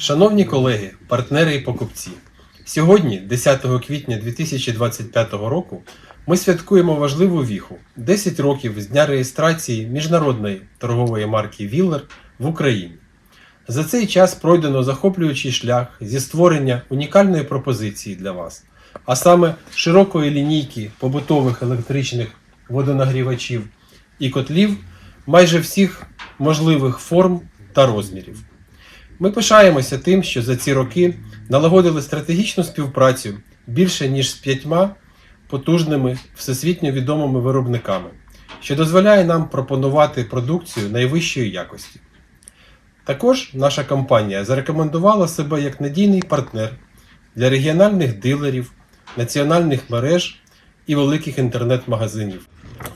Шановні колеги, партнери і покупці, сьогодні, 10 квітня 2025 року, ми святкуємо важливу віху 10 років з дня реєстрації міжнародної торгової марки Віллер в Україні. За цей час пройдено захоплюючий шлях зі створення унікальної пропозиції для вас, а саме широкої лінійки побутових електричних водонагрівачів і котлів майже всіх можливих форм та розмірів. Ми пишаємося тим, що за ці роки налагодили стратегічну співпрацю більше ніж з п'ятьма потужними всесвітньо відомими виробниками, що дозволяє нам пропонувати продукцію найвищої якості. Також наша компанія зарекомендувала себе як надійний партнер для регіональних дилерів, національних мереж і великих інтернет-магазинів.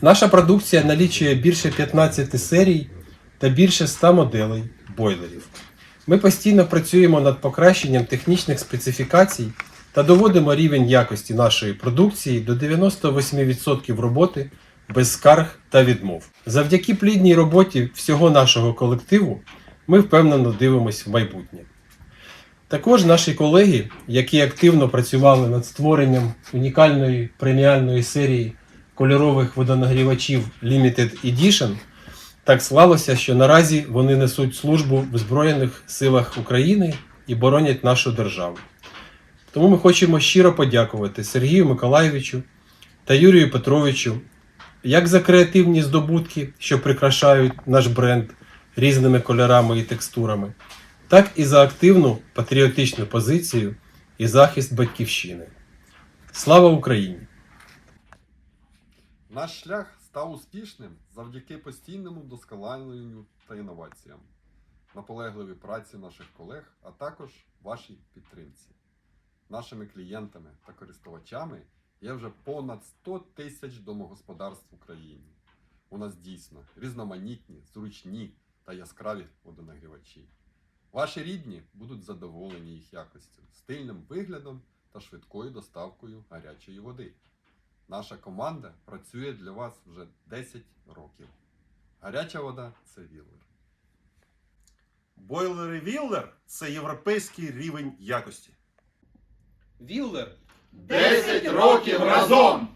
Наша продукція налічує більше 15 серій та більше 100 моделей бойлерів. Ми постійно працюємо над покращенням технічних специфікацій та доводимо рівень якості нашої продукції до 98% роботи без скарг та відмов. Завдяки плідній роботі всього нашого колективу ми впевнено дивимося в майбутнє. Також наші колеги, які активно працювали над створенням унікальної преміальної серії кольорових водонагрівачів Limited Edition, так склалося, що наразі вони несуть службу в Збройних силах України і боронять нашу державу. Тому ми хочемо щиро подякувати Сергію Миколайовичу та Юрію Петровичу як за креативні здобутки, що прикрашають наш бренд різними кольорами і текстурами, так і за активну патріотичну позицію і захист батьківщини. Слава Україні! Наш шлях став успішним завдяки постійному вдосконаленню та інноваціям, наполегливій праці наших колег, а також вашій підтримці. Нашими клієнтами та користувачами є вже понад 100 тисяч домогосподарств в Україні. У нас дійсно різноманітні, зручні та яскраві водонагрівачі. Ваші рідні будуть задоволені їх якостю, стильним виглядом та швидкою доставкою гарячої води. Наша команда працює для вас вже 10 років. Гаряча вода це віллер. Бойлери Віллер це європейський рівень якості. Віллер 10 років разом!